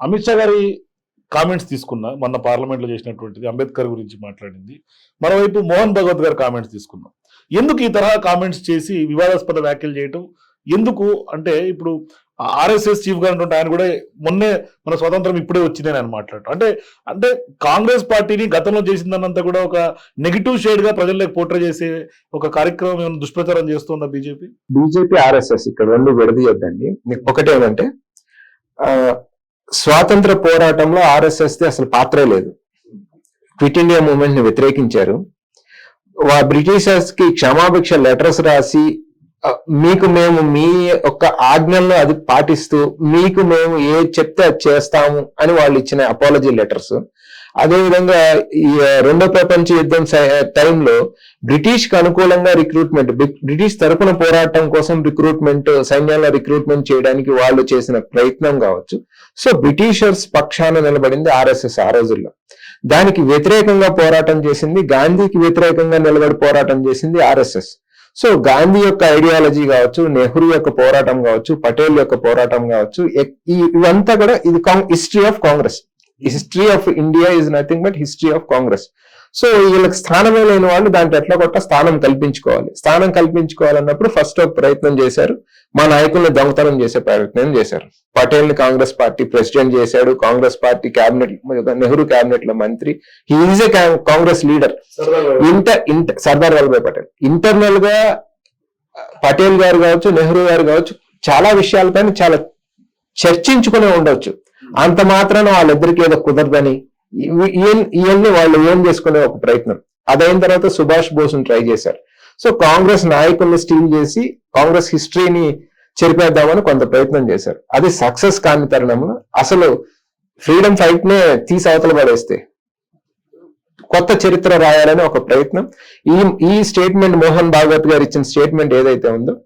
అమిత్ షా గారి కామెంట్స్ తీసుకున్నా మొన్న పార్లమెంట్లో చేసినటువంటిది అంబేద్కర్ గురించి మాట్లాడింది. మరోవైపు మోహన్ భగవత్ గారి కామెంట్స్ తీసుకున్నాం. ఎందుకు ఈ తరహా కామెంట్స్ చేసి వివాదాస్పద వ్యాఖ్యలు చేయటం? ఎందుకు? అంటే ఇప్పుడు ఆర్ఎస్ఎస్ చీఫ్గా ఉంటుంటే ఆయన కూడా మొన్నే మన స్వతంత్రం ఇప్పుడే వచ్చిందని ఆయన మాట్లాడటం. అంటే అంటే కాంగ్రెస్ పార్టీని గతంలో చేసిందన్నంతా కూడా ఒక నెగిటివ్ షేడ్గా ప్రజల్లోకి పోట్ర చేసే ఒక కార్యక్రమం ఏమైనా దుష్ప్రచారం చేస్తుందా బీజేపీ? బీజేపీ ఆర్ఎస్ఎస్ ఇక్కడ రెండు విడదీయొద్దండి. మీకు ఒకటేమంటే ఆ, స్వాతంత్ర పోరాటంలో ఆర్ఎస్ఎస్ ది అసలు పాత్రే లేదు. క్విట్ ఇండియా మూవ్మెంట్ని వ్యతిరేకించారు. వా బ్రిటిషర్స్కి క్షమాభిక్ష లెటర్స్ రాసి మీకు మేము మీ యొక్క ఆజ్ఞల్లో అది పాటిస్తూ మీకు మేము ఏ చెప్తే అది చేస్తాము అని వాళ్ళు ఇచ్చిన అపాలజీ లెటర్స్. అదేవిధంగా ఈ రెండో ప్రపంచ యుద్ధం టైంలో బ్రిటిష్కి అనుకూలంగా రిక్రూట్మెంట్ బ్రిటిష్ తరపున పోరాటం కోసం రిక్రూట్మెంట్ సైన్యాల రిక్రూట్మెంట్ చేయడానికి వాళ్ళు చేసిన ప్రయత్నం కావచ్చు. సో బ్రిటిషర్స్ పక్షాన నిలబడింది ఆర్ఎస్ఎస్ ఆ రోజుల్లో. దానికి వ్యతిరేకంగా పోరాటం చేసింది గాంధీకి వ్యతిరేకంగా నిలబడి పోరాటం చేసింది ఆర్ఎస్ఎస్. సో గాంధీ యొక్క ఐడియాలజీ కావచ్చు నెహ్రూ యొక్క పోరాటం కావచ్చు పటేల్ యొక్క పోరాటం కావచ్చు ఇవంతా కూడా ఇది history of Congress. History of India is nothing but history of Congress so వీళ్ళకి స్థానమే లేని వాళ్ళు దాంట్లో ఎట్లా కొట్ట స్థానం కల్పించుకోవాలి. స్థానం కల్పించుకోవాలన్నప్పుడు ఫస్ట్ ఒక ప్రయత్నం చేశారు. మా నాయకుల్ని దొంగతనం చేసే ప్రయత్నం చేశారు. పటేల్ని కాంగ్రెస్ పార్టీ ప్రెసిడెంట్ చేశాడు. కాంగ్రెస్ పార్టీ క్యాబినెట్ నెహ్రూ క్యాబినెట్లో మంత్రి he is a Congress leader. Inter inter Sardar Vallabhbhai Patel. ఇంటర్నల్గా పటేల్ గారు కావచ్చు నెహ్రూ గారు కావచ్చు చాలా విషయాలపైన చాలా చర్చించుకునే ఉండొచ్చు. అంత మాత్రాన వాళ్ళిద్దరికి ఏదో కుదరదని ఇవన్నీ- ఇవన్నీ వాళ్ళు ఏం చేసుకునే ఒక ప్రయత్నం. అదైన తర్వాత సుభాష్ బోస్ని ట్రై చేశారు. సో కాంగ్రెస్ నాయకుల్ని స్టీల్ చేసి కాంగ్రెస్ హిస్టరీని చెరిపేద్దామని కొంత ప్రయత్నం చేశారు. అది సక్సెస్ కాని తరుణంలో అసలు ఫ్రీడమ్ ఫైట్ నే తీసి అవతల పడేస్తే కొత్త చరిత్ర రాయాలని ఒక ప్రయత్నం. ఈ ఈ స్టేట్మెంట్ మోహన్ భాగవత్ గారు ఇచ్చిన స్టేట్మెంట్ ఏదైతే ఉందో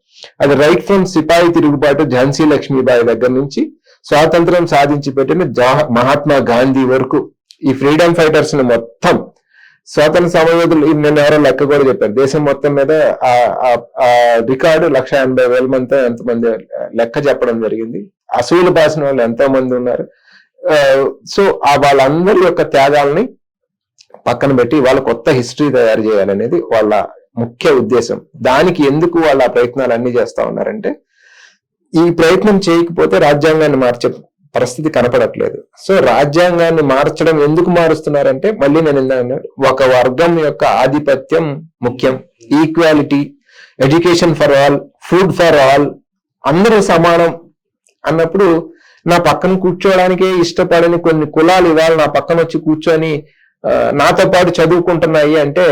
అది రైట్ ఫ్రమ్ సిపాయి తిరుగుబాటు ఝాన్సీ లక్ష్మీబాయి దగ్గర నుంచి స్వాతంత్రం సాధించి పెట్టిన మహాత్మా గాంధీ వరకు ఈ ఫ్రీడమ్ ఫైటర్స్ని మొత్తం స్వాతంత్ర సమయోధులు నిన్న ఎవరో లెక్క కూడా చెప్పారు. దేశం మొత్తం మీద ఆ- రికార్డు లక్ష ఎనభై వేల మంది ఎంతమంది లెక్క చెప్పడం జరిగింది. అసూలు బాసిన వాళ్ళు ఎంతో మంది ఉన్నారు సో ఆ వాళ్ళందరి యొక్క త్యాగాల్ని పక్కన పెట్టి వాళ్ళ కొత్త హిస్టరీ తయారు చేయాలనేది వాళ్ళ ముఖ్య ఉద్దేశం. దానికి ఎందుకు వాళ్ళ ఆ ప్రయత్నాలు అన్ని చేస్తా ఉన్నారంటే ఈ ప్రయత్నం చేయకపోతే రాజ్యాంగాన్ని మార్చే పరిస్థితి కనపడట్లేదు. సో రాజ్యాంగాన్ని మార్చడం ఎందుకు మారుస్తున్నారంటే మళ్ళీ నేను ఇందాక ఒక వర్గం యొక్క ఆధిపత్యం ముఖ్యం. Equality education for all food for all అందరూ సమానం అన్నప్పుడు నా పక్కన కూర్చోవడానికే ఇష్టపడని కొన్ని కులాలు ఇవాళ నా పక్కన వచ్చి కూర్చొని నాతో పాటు చదువుకుంటున్నాయి అంటే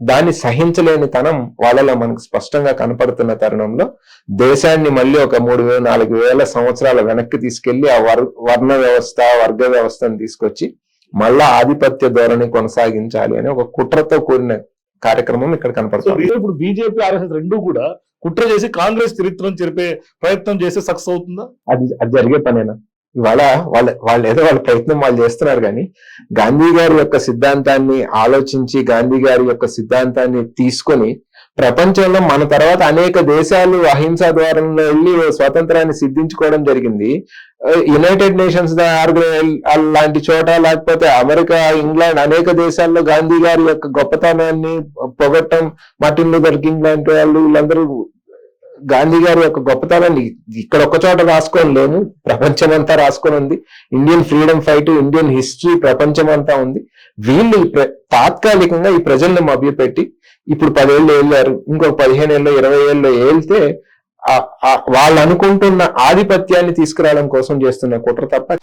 దాన్ని సహించలేని తనం వాళ్ళలో మనకు స్పష్టంగా కనపడుతున్న తరుణంలో దేశాన్ని మళ్ళీ ఒక మూడు వేల నాలుగు వేల సంవత్సరాల వెనక్కి తీసుకెళ్ళి ఆ వర్ వర్ణ వ్యవస్థ వర్గ వ్యవస్థను తీసుకొచ్చి మళ్ళా ఆధిపత్య ధోరణి కొనసాగించాలి అని ఒక కుట్రతో కూడిన కార్యక్రమం ఇక్కడ కనపడుతుంది. ఇప్పుడు బీజేపీ ఆర్ఎస్ఎస్ రెండు కూడా కుట్ర చేసి కాంగ్రెస్ చరిత్రను చెరిపే ప్రయత్నం చేస్తే సక్సెస్ అవుతుందా? అది అది జరిగే పనేనా? ఇవాళ వాళ్ళ వాళ్ళు ఏదో వాళ్ళ ప్రయత్నం వాళ్ళు చేస్తున్నారు కానీ గాంధీ గారి యొక్క సిద్ధాంతాన్ని ఆలోచించి గాంధీ గారి యొక్క సిద్ధాంతాన్ని తీసుకొని ప్రపంచంలో మన తర్వాత అనేక దేశాలు అహింసా ద్వారంలో వెళ్ళి స్వాతంత్రాన్ని సిద్ధించుకోవడం జరిగింది. యునైటెడ్ నేషన్స్ లాంటి చోట లేకపోతే అమెరికా ఇంగ్లాండ్ అనేక దేశాల్లో గాంధీ గారి యొక్క గొప్పతనాన్ని పొగట్టం మార్టిన్ లూథర్ కింగ్ లాంటి వాళ్ళు వీళ్ళందరూ గాంధీ గారి యొక్క గొప్పతనాన్ని ఇక్కడ ఒక్క చోట రాసుకొని లేము ప్రపంచం అంతా రాసుకొని ఉంది. Indian freedom fight Indian history ప్రపంచం అంతా ఉంది. వీళ్ళు తాత్కాలికంగా ఈ ప్రజల్ని మభ్యపెట్టి ఇప్పుడు పదేళ్ళు ఏళ్ళారు. ఇంకొక పదిహేను ఏళ్ళు ఇరవై ఏళ్ళు ఏళ్తే వాళ్ళు అనుకుంటున్న ఆధిపత్యాన్ని తీసుకురావడం కోసం చేస్తున్న కుట్ర తప్ప